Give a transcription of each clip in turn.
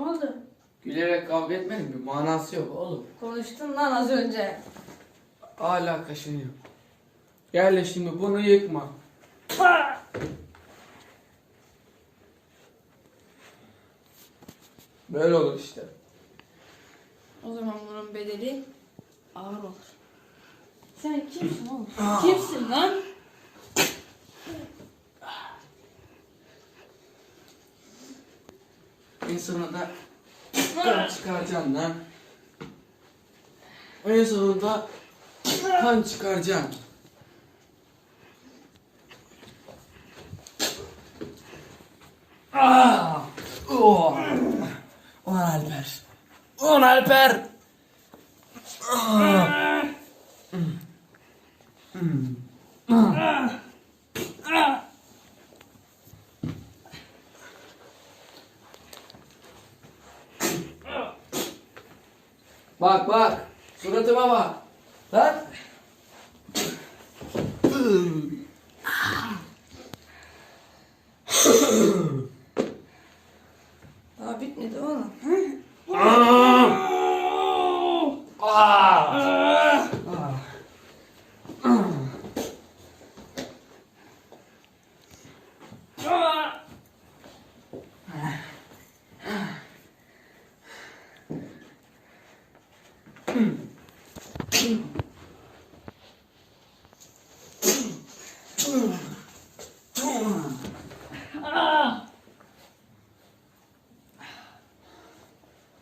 Ne oldu? Gülerek kavga etmenin bir manası yok oğlum. Konuştun lan az önce. Hala kaşınıyor. Gel de şimdi bunu yıkma. Böyle olur işte. O zaman bunun bedeli ağır olur. Sen kimsin oğlum? kimsin lan? En sonunda kan çıkaracaksın lan. En sonunda kan çıkaracaksın. Ah! Oh! Ulan Alper. Ulan Alper. Ah! Bak bak. Suratıma bak. Lan. Daha bitmedi oğlum.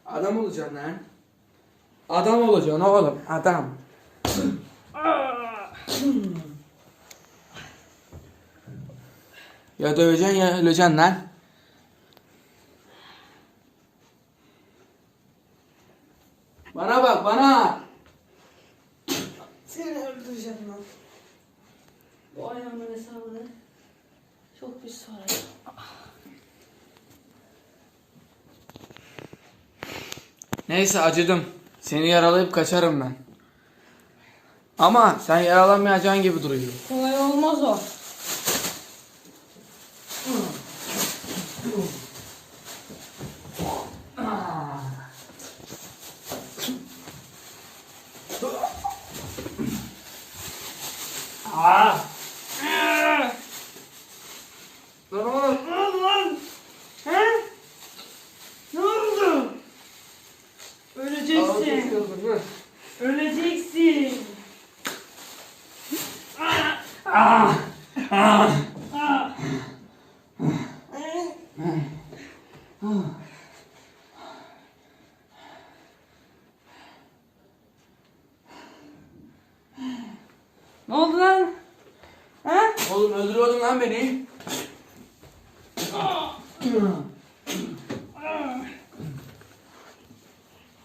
Adam olacaksın lan. Adam olacaksın oğlum. Adam. ya döveceksin ya öleceksin lan. Bana bak bana. Seni öldüreceğim lan. Bu ayağımın hesabını çok bir sorayım. Neyse acıdım. Seni yaralayıp kaçarım ben. Ama sen yaralanmayacağın gibi duruyor. Kolay olmaz o. Lan oğlum. Ne oldu? Öleceksin. Öleceksin. Ne oldu lan? Ha? Oğlum öldürüyordun lan beni.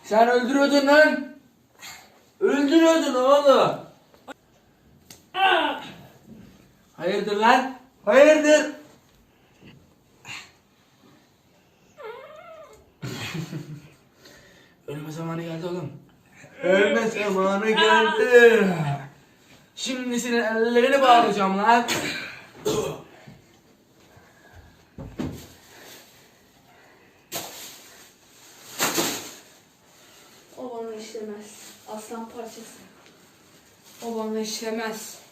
Sen öldürüyordun lan. Öldürüyordun oğlum. Hayırdır lan? Hayırdır? Ölme zamanı geldi oğlum. Ölme zamanı geldi. Şimdi senin ellerini bağlayacağım lan. O bana işlemez. Aslan parçası. O bana işlemez.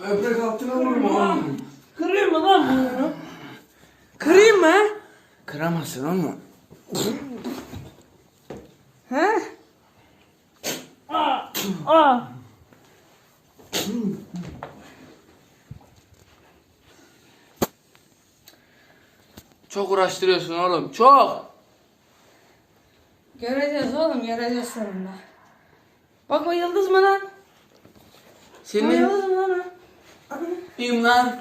Böbrek altına vurma oğlum. Kırayım mı lan bunu? Kırayım mı? Kıramazsın oğlum. He? Aa! Aa! Çok uğraştırıyorsun oğlum. Çok. Göreceğiz oğlum, göreceğiz sonunda. Bak o yıldız mı lan? O Senin yıldız mı lan? o? iyiyim lan.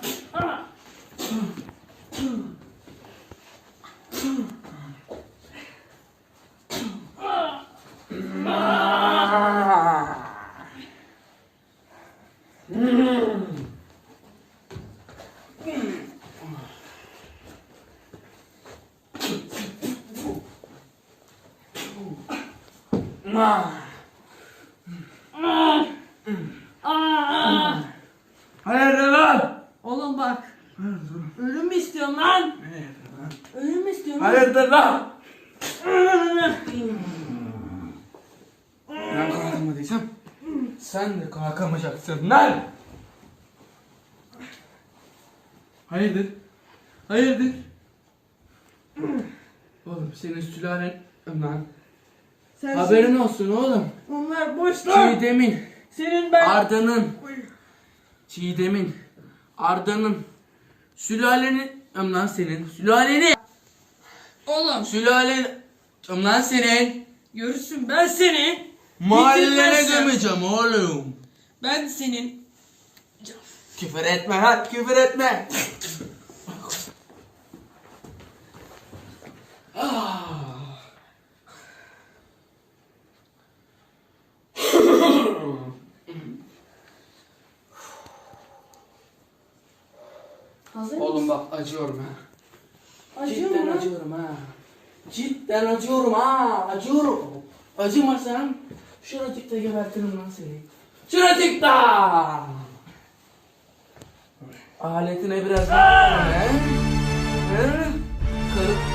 Hayır lan. Oğlum bak, Ölüm mü istiyorsun lan? Ölüm mü istiyorsun? lan? Hayırdır lan? Ben kalkamadıysam sen de kalkamayacaksın lan. Hayırdır? Hayırdır? Oğlum senin sülalen lan. Sen Haberin olsun oğlum. Onlar boş lan. Çiğdem'in, Senin ben... Arda'nın, Çiğdem'in, Arda'nın, sülalenin, lan senin, sülaleni, Oğlum sülalen, Öm lan senin, görürsün ben seni. mahallene Bitirmezsem- gömeceğim oğlum. Ben senin... Küfür etme lan, küfür etme. Hazır Oğlum bak acıyorum ha. Acıyor Cidden mu acıyorum ha. Cidden acıyorum ha. Acıyorum. Acımasam şuracıkta gebertirim lan seni. Şuracıkta. Aletine biraz daha he? He? Karı.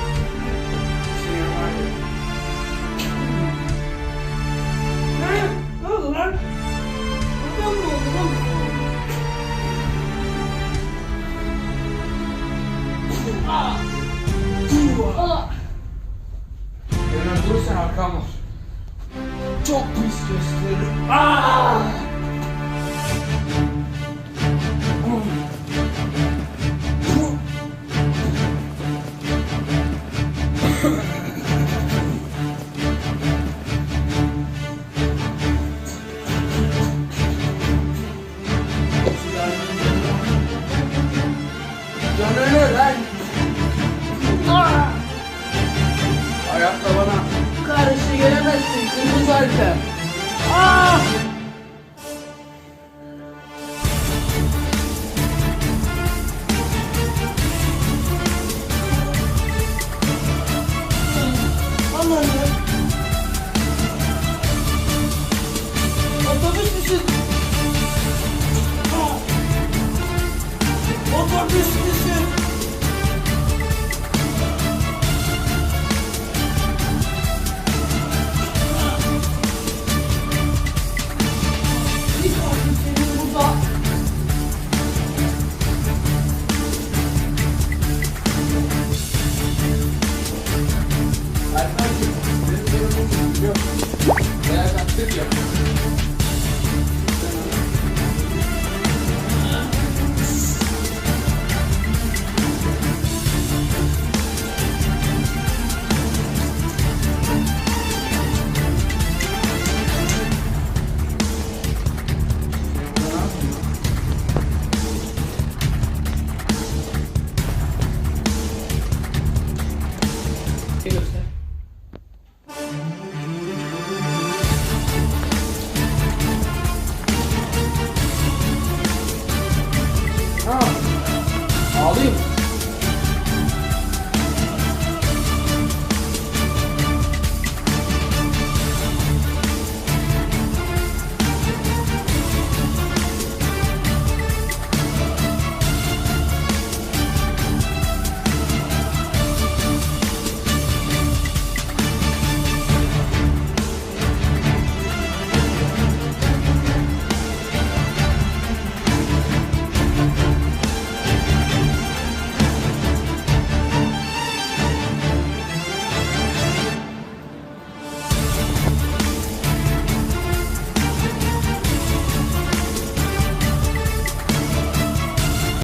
used. Ah!